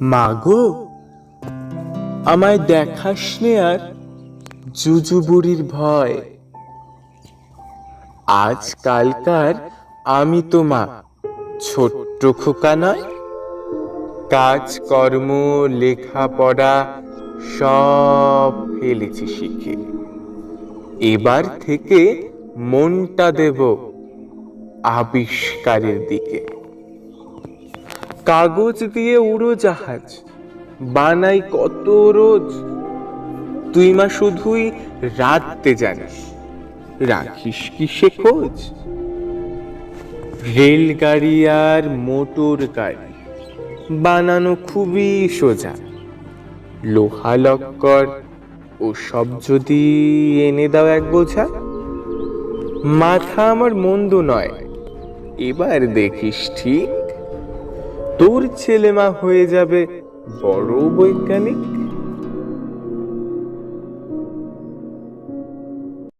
মাগো, আমায় দেখাস নে আর জুজুবুড়ির ভয়। আজকালকার আমি তো মা ছোট্ট খোকা নয় কাজকর্ম, লেখাপড়া সব ফেলেছি শিখে। এবার থেকে মনটা দেব আবিষ্কারের দিকে। কাগজ দিয়ে উড়ো জাহাজ, বানাই কত রোজ। তুই মা শুধুই রাখতে জানিস, রাখিস কি সে খোঁজ? রেলগাড়ি আর মোটর গাড়ি, বানানো খুবই সোজা। লোহা লক্কর ও সব যদি এনে দাও এক বোঝা। মাথা আমার মন্দ নয়, এবার দেখিস ঠিক তোর ছেলেমা হয়ে যাবে বড় বৈজ্ঞানিক?